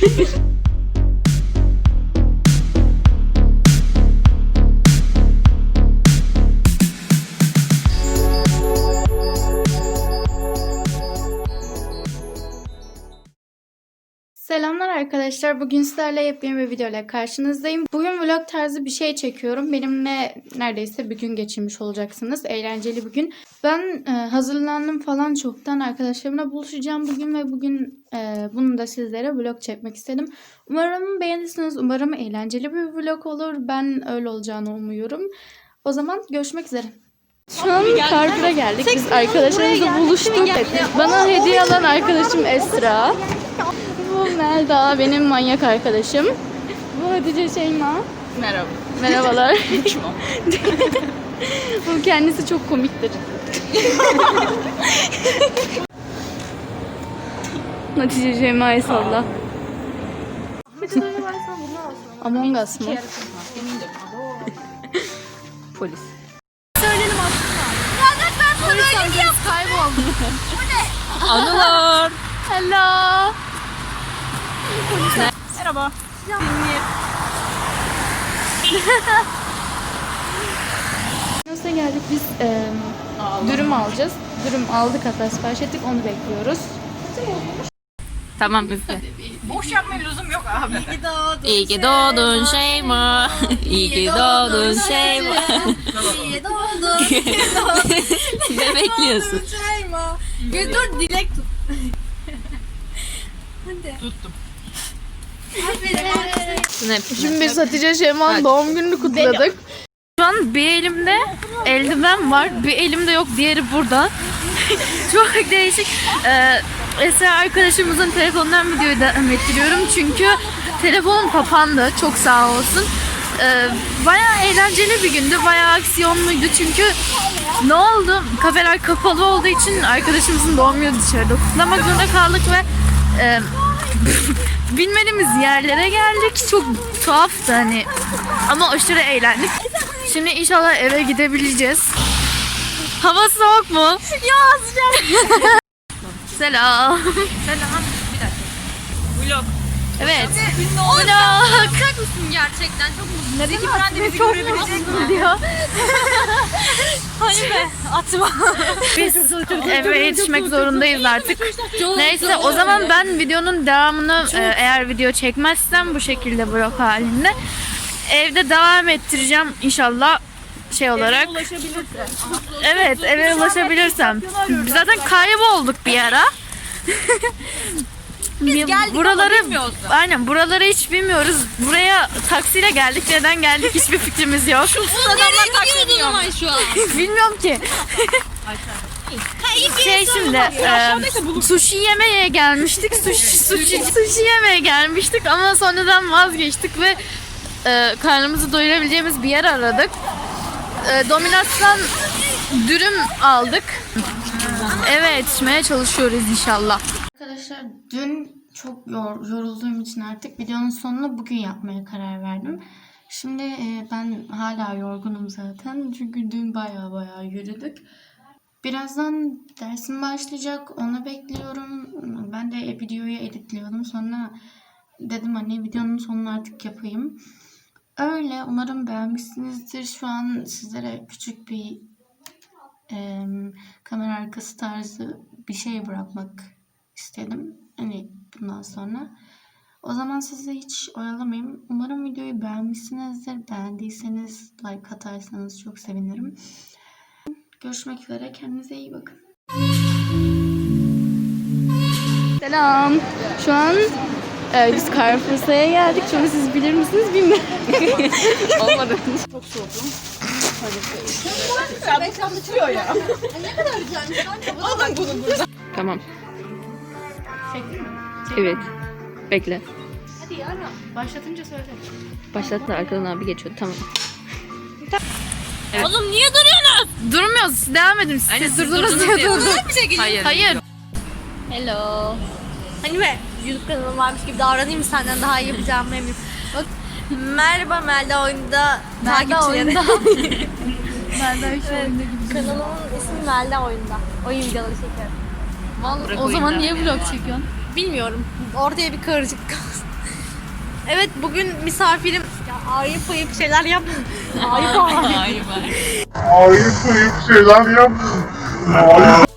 Hayır. Selamlar arkadaşlar. Bugün sizlerle yepyeni bir videoyla karşınızdayım. Bugün vlog tarzı bir şey çekiyorum. Benimle neredeyse bir gün geçirmiş olacaksınız. Eğlenceli bir gün. Ben e, hazırlandım falan çoktan. Arkadaşlarımla buluşacağım bugün ve bugün e, bunu da sizlere vlog çekmek istedim. Umarım beğenirsiniz. Umarım eğlenceli bir vlog olur. Ben öyle olacağını umuyorum. O zaman görüşmek üzere. Şu an Carrefour'a geldik. Biz arkadaşlarımızla buluştuk. Bana hediye alan arkadaşım Esra. Bu Melda benim manyak arkadaşım. Bu Hatice Şeyma. Merhaba. Merhabalar. Bu kendisi çok komiktir. Hatice Şeyma'yı salla. Among Us mı? Polis. Anılar. Hello. Merhaba. Nasıl geldik biz e, dürüm alacağız. Dürüm aldık hatta sipariş ettik onu bekliyoruz. Tamam bitti. Boş yapma lüzum yok abi. İyi ki doğdun Şeyma. İyi ki doğdun Şeyma. İyi doğdun. ne bekliyorsun? Şeyma. Gül dur dilek tut. Hadi. Tuttum. Şimdi biz Hatice Şeyma'nın doğum gününü kutladık. Şu an bir elimde eldiven var, bir elimde yok, diğeri burada. Çok değişik. Ee, Esra arkadaşımızın telefonundan videoyu devam ettiriyorum çünkü telefonum kapandı. Çok sağ olsun. Ee, bayağı eğlenceli bir gündü, bayağı aksiyonluydu çünkü ne oldu? Kafeler kapalı olduğu için arkadaşımızın doğum günü dışarıda kutlamak zorunda kaldık ve e, bilmediğimiz yerlere geldik. Çok tuhaftı hani. Ama aşırı eğlendik. Şimdi inşallah eve gidebileceğiz. Hava soğuk mu? Ya sıcak. Selam. Selam. Bir dakika. Vlog. Evet. Vlog. Bakacak mısın gerçekten? Çok mutluyum. Zeki Müren de bizi görebilecek mi? diyor. Be. Atma. Biz eve yetişmek zorundayız artık. Neyse o zaman ben videonun devamını e, eğer video çekmezsem bu şekilde vlog halinde evde devam ettireceğim inşallah şey olarak. Evet eve ulaşabilirsem. Biz zaten kaybolduk bir ara. Biz geldik ama buraları bilmiyoruz da. aynen buraları hiç bilmiyoruz. Buraya taksiyle geldik. Neden geldik hiçbir fikrimiz yok. Adamlar taksiniyor. şu an? Bilmiyorum ki. şey şimdi e, sushi yemeye gelmiştik. Sushi, sushi, sushi yemeye gelmiştik ama sonradan vazgeçtik ve e, karnımızı doyurabileceğimiz bir yer aradık. E, Dominas'tan dürüm aldık. Evet içmeye çalışıyoruz inşallah. Arkadaşlar dün çok yor- yorulduğum için artık videonun sonunu bugün yapmaya karar verdim. Şimdi e, ben hala yorgunum zaten çünkü dün baya baya yürüdük. Birazdan dersim başlayacak. Onu bekliyorum. Ben de videoyu editliyordum. Sonra dedim hani videonun sonunu artık yapayım. Öyle. Umarım beğenmişsinizdir. Şu an sizlere küçük bir e, kamera arkası tarzı bir şey bırakmak istedim. Hani bundan sonra. O zaman sizi hiç oyalamayayım. Umarım videoyu beğenmişsinizdir. Beğendiyseniz like atarsanız çok sevinirim. Görüşmek üzere. Kendinize iyi bakın. Selam. Şu an e, biz Carrefour''a geldik. Şimdi siz bilir misiniz bilmiyorum. Olmadı. Tamam. Evet. Bekle. Başlatınca söyle. Başlattı arkadan abi geçiyor. Tamam. Oğlum niye duruyorsunuz? Durmuyoruz. Siz devam edin. Siz, Aynen, siz durdunuz durdunuz diye. Bir geliyor. Hayır. Hayır. Hello. Hani be YouTube kanalım varmış gibi davranayım senden daha iyi yapacağım eminim. Bak merhaba Melda oyunda takipçileri. Benden hiç oyunda gibi. Kanalımın ismi Melda oyunda. Oyun videoları çekiyorum. Vallahi, o zaman oyunda. niye vlog çekiyorsun? Bilmiyorum. Ortaya bir karışık kalsın. Evet bugün misafirim ya ayıp ayıp şeyler yap. ayıp ayıp. Ayıp ayıp şeyler yap. Ayıp